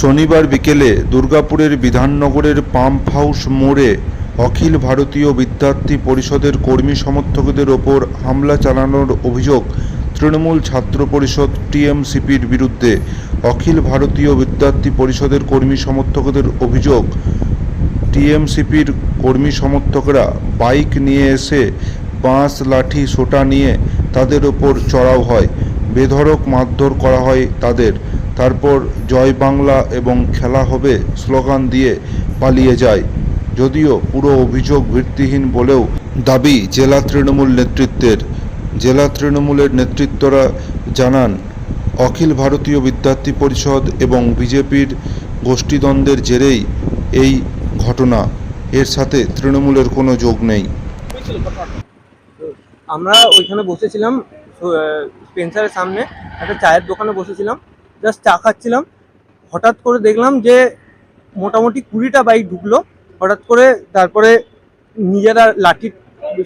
শনিবার বিকেলে দুর্গাপুরের বিধাননগরের পাম্প হাউস মোড়ে অখিল ভারতীয় বিদ্যার্থী পরিষদের কর্মী সমর্থকদের ওপর হামলা চালানোর অভিযোগ তৃণমূল ছাত্র পরিষদ টিএমসিপির বিরুদ্ধে। অখিল ভারতীয় বিদ্যার্থী পরিষদের কর্মী সমর্থকদের অভিযোগ, টিএমসিপির কর্মী সমর্থকরা বাইক নিয়ে এসে বাঁশ লাঠি সোটা নিয়ে তাদের ওপর চড়াও হয়। বেধড়ক মারধর করা হয় তাদের। তারপর জয় বাংলা এবং খেলা হবে স্লোগান দিয়ে পালিয়ে যায়। যদিও পুরো অভিযোগ ভিত্তিহীন বলেও দাবি জেলা তৃণমূল নেতৃত্বের। জেলা তৃণমূলের নেতৃত্বরা জানান, অখিল ভারতীয় বিদ্যার্থী পরিষদ এবং বিজেপির গোষ্ঠীদ্বন্দ্বের জেরেই এই ঘটনা। এর সাথে তৃণমূলের কোনো যোগ নেই। আমরা ওইখানে বসেছিলাম স্পেন্সারের সামনে, একটা চায়ের দোকানে বসেছিলাম। জাস্ট চা খাচ্ছিলাম। হঠাৎ করে দেখলাম যে মোটামুটি কুড়িটা বাইক ঢুকলো। হঠাৎ করে তারপরে নিজেরা লাঠি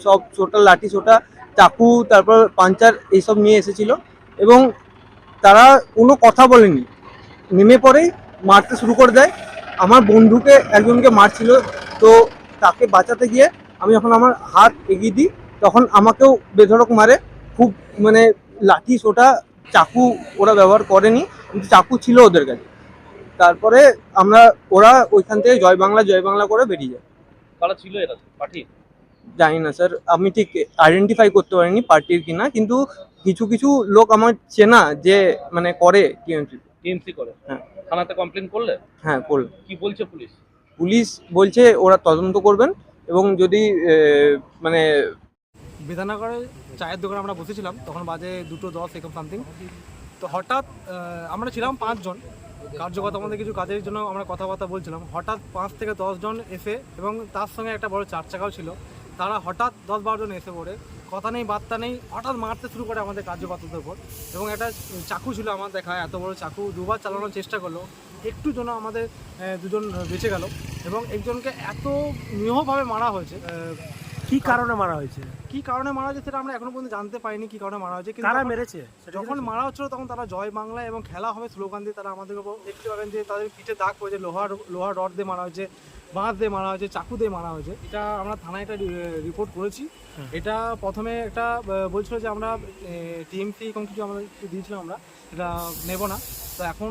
সব ছোটা, লাঠি ছোটা, চাকু, তারপর পাঞ্চার এইসব নিয়ে এসেছিল এবং তারা কোনো কথা বলেনি। নেমে পড়েই মারতে শুরু করে দেয়। আমার বন্ধুকে একজনকে মারছিল। তো তাকে বাঁচাতে গিয়ে আমি যখন আমার হাত এগিয়ে দিই। তখন আমাকেও বেধড়ক মারে। খুব মানে লাঠি সোটা চাকু ওরা ব্যবহার করেনি কিন্তু চাকু ছিল ওদের কাছে। তারপরে আমরা ওরা ওইখান থেকে জয় বাংলা জয় বাংলা করে বেরিয়ে যায়। কারা ছিল এরা? পার্টি? জানি না স্যার আমি ঠিক আইডেন্টিফাই করতে পারিনি পার্টির কিনা কিন্তু কিছু কিছু লোক আমার চেনা যে মানে করে টিএমসি। টিএমসি করে? হ্যাঁ। থানাতে কমপ্লেন করলে? হ্যাঁ করল। কি বলছে পুলিশ? পুলিশ বলছে ওরা তদন্ত করবেন এবং যদি মানে বিধাননগরে চায়ের দোকানে আমরা বসেছিলাম, তখন বাজে দুটো দশ এরকম সামথিং তো হঠাৎ আমরা ছিলাম পাঁচজন। কার্যকর্তা আমাদের কিছু কাজের জন্য আমরা কথাবার্তা বলছিলাম। হঠাৎ পাঁচ থেকে দশজন এসে এবং তার সঙ্গে একটা বড় চার চাকাও ছিল। তারা হঠাৎ দশ বারোজন এসে পড়ে। কথা নেই, বার্তা নেই, হঠাৎ মারতে শুরু করে আমাদের কার্যকর্তাদের উপর। এবং একটা চাকু ছিল আমার দেখা এত বড় চাকু। দুবার চালানোর চেষ্টা করল। একটু জন্য আমাদের দুজন বেঁচে গেল। এবং একজনকে এত নিরীহভাবে মারা হয়েছে কি কারণে মারা হয়েছে? কি কারণে মারা হয়েছে সেটা আমরা এখনও পর্যন্ত জানতে পারিনি কি কারণে মারা হয়েছে কিন্তু কারা মেরেছে? যখন মারা হচ্ছিল তখন তারা জয় বাংলা এবং খেলা হবে স্লোগান দিয়ে তারা আমাদের দেখতে পাবেন যে তাদের পিঠে দাগ পড়েছে লোহার লোহার রড দিয়ে মারা হয়েছে বাঁশ দিয়ে মারা হয়েছে চাকু দিয়ে মারা হয়েছে। এটা আমরা থানায় একটা রিপোর্ট করেছি। এটা প্রথমে একটা বলছিল যে আমরা টিএমসি এবং কিছু আমাদের কিছু দিয়েছিলাম আমরা এটা নেব না। তো এখন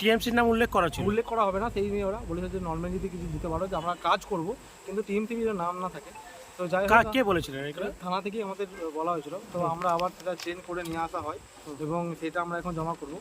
টিএমসির নাম উল্লেখ করা ছিল? উল্লেখ করা হবে না সেই নিয়ে ওরা বলেছে যে নর্মাল যদি কিছু দিতে পারো যে আমরা কাজ করব কিন্তু টিএমসি নাম না থাকে। তো যাই হোক কে বলেছিলেন এগুলো থানা থেকেই আমাদের বলা হয়েছিল। তো আমরা আবার সেটা চেঞ্জ করে নিয়ে আসা হয় এবং সেটা আমরা এখন জমা করব।